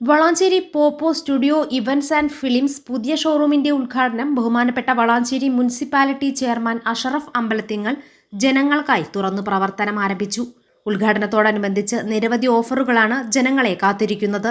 Valanchery Poppo studio events and films പുതിയ ഷോറൂമിന്റെ ഉദ്ഘാടനം ബഹുമാനപ്പെട്ട വളാഞ്ചേരി മുനിസിപ്പാലിറ്റി ചെയർമാൻ അഷറഫ് അമ്പലത്തിങ്ങൾ ജനങ്ങൾക്കായി തുറന്നു പ്രവർത്തനം ആരംഭിച്ചു. ഉദ്ഘാടനത്തോടനുബന്ധിച്ച് നിരവധി ഓഫറുകളാണ് ജനങ്ങളെ കാത്തിരിക്കുന്നത്.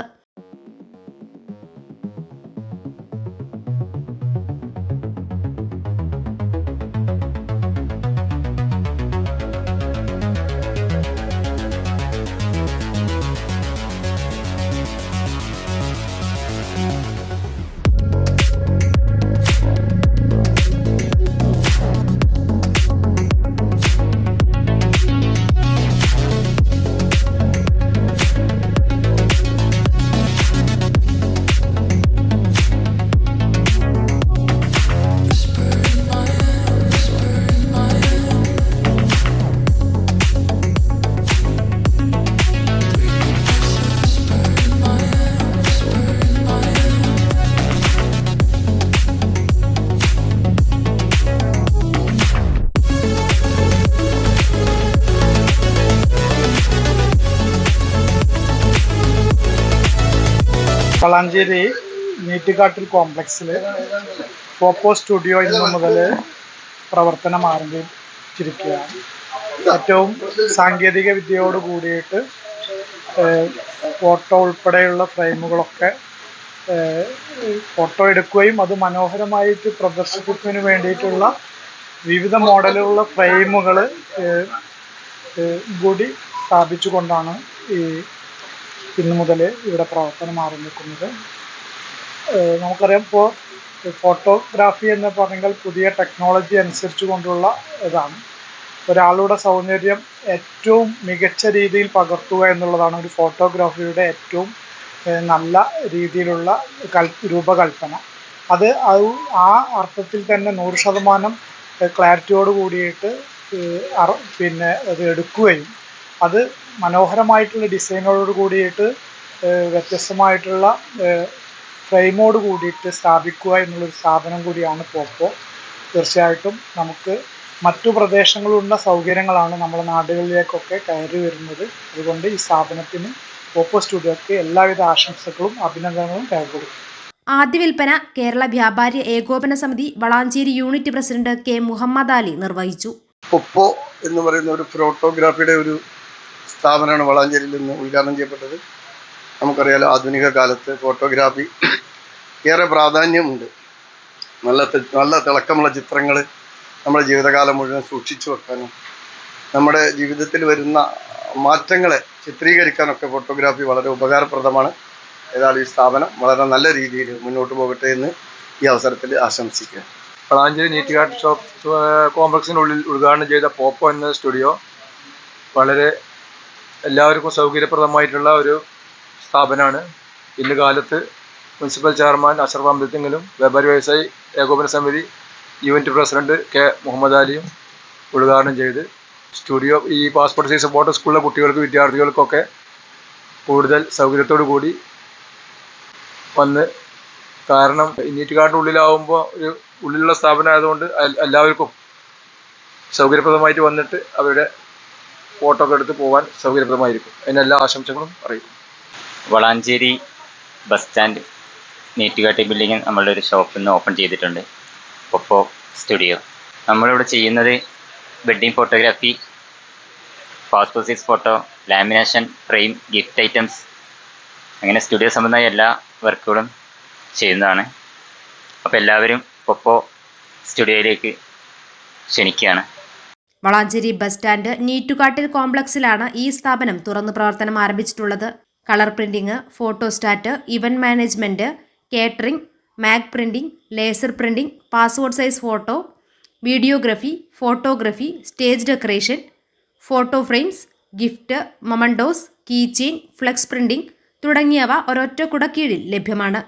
വളാഞ്ചേരി നീറ്റുകാട്ടിൽ കോംപ്ലക്സിൽ പോപ്പോ സ്റ്റുഡിയോ ഇന്ന് മുതൽ പ്രവർത്തനം ആരംഭിച്ചിരിക്കുകയാണ്. ഏറ്റവും സാങ്കേതിക വിദ്യയോട് കൂടിയിട്ട് ഫോട്ടോ ഉൾപ്പെടെയുള്ള ഫ്രെയിമുകളൊക്കെ ഫോട്ടോ എടുക്കുകയും അത് മനോഹരമായിട്ട് പ്രദർശിപ്പിക്കുന്നതിന് വേണ്ടിയിട്ടുള്ള വിവിധ മോഡലുകളുള്ള ഫ്രെയിമുകൾ കൂടി സ്ഥാപിച്ചുകൊണ്ടാണ് ഈ ഇന്ന് മുതൽ ഇവിടെ പ്രവർത്തനം ആരംഭിക്കുന്നത്. നമുക്കറിയാം ഇപ്പോൾ ഫോട്ടോഗ്രാഫി എന്ന് പറഞ്ഞാൽ പുതിയ ടെക്നോളജി അനുസരിച്ച് കൊണ്ടുള്ള ഇതാണ്. ഒരാളുടെ സൗന്ദര്യം ഏറ്റവും മികച്ച രീതിയിൽ പകർത്തുക എന്നുള്ളതാണ് ഒരു ഫോട്ടോഗ്രാഫിയുടെ ഏറ്റവും നല്ല രീതിയിലുള്ള കൽ രൂപകൽപ്പന. അത് ആ അർത്ഥത്തിൽ തന്നെ നൂറ് ശതമാനം ക്ലാരിറ്റിയോട് കൂടിയിട്ട് പിന്നെ അത് എടുക്കുകയും അത് മനോഹരമായിട്ടുള്ള ഡിസൈനോട് കൂടിയിട്ട് വ്യത്യസ്തമായിട്ടുള്ള ഫ്രെയിമോട് കൂടിയിട്ട് സ്ഥാപിക്കുക എന്നുള്ളൊരു സ്ഥാപനം കൂടിയാണ് പോപ്പോ. തീർച്ചയായിട്ടും നമുക്ക് മറ്റു പ്രദേശങ്ങളിലുള്ള സൗകര്യങ്ങളാണ് നമ്മുടെ നാടുകളിലേക്കൊക്കെ കയറി വരുന്നത്. അതുകൊണ്ട് ഈ സ്ഥാപനത്തിന് പോപ്പോ സ്റ്റുഡിയോക്ക് എല്ലാവിധ ആശംസകളും അഭിനന്ദനങ്ങളും രേഖപ്പെടുത്തും ആദ്യ വിൽപ്പന Kerala Vyapari Ekopana Samithi Valanchery unit president K Muhammad Ali നിർവഹിച്ചു. പൊപ്പോ എന്ന് പറയുന്ന ഒരു ഫോട്ടോഗ്രാഫിയുടെ ഒരു സ്ഥാപനമാണ് വളാഞ്ചേരിയിൽ നിന്ന് ഉദ്ഘാടനം ചെയ്യപ്പെട്ടത്. നമുക്കറിയാലോ ആധുനിക കാലത്ത് ഫോട്ടോഗ്രാഫി ഏറെ പ്രാധാന്യമുണ്ട്. നല്ല നല്ല തിളക്കമുള്ള ചിത്രങ്ങൾ നമ്മുടെ ജീവിതകാലം മുഴുവൻ സൂക്ഷിച്ചു വെക്കാനും നമ്മുടെ ജീവിതത്തിൽ വരുന്ന മാറ്റങ്ങളെ ചിത്രീകരിക്കാനൊക്കെ ഫോട്ടോഗ്രാഫി വളരെ ഉപകാരപ്രദമാണ്. ഏതായാലും ഈ സ്ഥാപനം വളരെ നല്ല രീതിയിൽ മുന്നോട്ട് പോകട്ടെ എന്ന് ഈ അവസരത്തിൽ ആശംസിക്കുക വളാഞ്ചേരി നീറ്റുകാട്ട് ഷോപ്പ് കോംപ്ലക്സിനുള്ളിൽ ഉദ്ഘാടനം ചെയ്ത പോപ്പോ എന്ന സ്റ്റുഡിയോ വളരെ എല്ലാവർക്കും സൗകര്യപ്രദമായിട്ടുള്ള ഒരു സ്ഥാപനമാണ്. ഇന്ന് കാലത്ത് മുനിസിപ്പൽ ചെയർമാൻ അഷറഫ് അമ്പലത്തിങ്ങലും വ്യാപാരി വ്യവസായി ഏകോപന സമിതി യൂണിറ്റ് പ്രസിഡന്റ് കെ മുഹമ്മദ് അലിയും ഉദ്ഘാടനം ചെയ്ത്. സ്റ്റുഡിയോ ഈ പാസ്പോർട്ട് സൈസ് ഫോട്ടോ സ്കൂളിലെ കുട്ടികൾക്ക് വിദ്യാർത്ഥികൾക്കൊക്കെ കൂടുതൽ സൗകര്യത്തോടു കൂടി വന്ന് കാരണം നീറ്റുകാടിന്റെ ഉള്ളിലാവുമ്പോൾ ഒരു ഉള്ളിലുള്ള സ്ഥാപനം ആയതുകൊണ്ട് എല്ലാവർക്കും സൗകര്യപ്രദമായിട്ട് വന്നിട്ട് അവരുടെ ഫോട്ടോ എടുത്ത് പോകാൻ സൗകര്യപ്രദമായിരിക്കും. അതിന് എല്ലാ ആശംസകളും അറിയിക്കും. വളാഞ്ചേരി ബസ് സ്റ്റാൻഡ് നീറ്റുകാട്ടി ബിൽഡിങ്ങിൽ നമ്മളുടെ ഒരു ഷോപ്പ് ഇന്ന് ഓപ്പൺ ചെയ്തിട്ടുണ്ട്. Oppo studio. നമ്മളിവിടെ ചെയ്യുന്നത് wedding photography passport size photo lamination frame gift items അങ്ങനെ സ്റ്റുഡിയോ സംബന്ധമായ എല്ലാ വർക്കുകളും ചെയ്യുന്നതാണ്. അപ്പോൾ എല്ലാവരും ഒപ്പോ സ്റ്റുഡിയോയിലേക്ക് ക്ഷണിക്കുകയാണ്. വളാഞ്ചേരി ബസ് സ്റ്റാൻഡ് നീറ്റുകാട്ടിൽ കോംപ്ലക്സിലാണ് ഈ സ്ഥാപനം തുറന്നു പ്രവർത്തനം ആരംഭിച്ചിട്ടുള്ളത്. Colour printing photostat event management catering mug printing laser printing passport size photo videography photography stage decoration photo frames gift mementos key chain flex printing തുടങ്ങിയവ ഒരൊറ്റ കുടക്കീഴിൽ ലഭ്യമാണ്.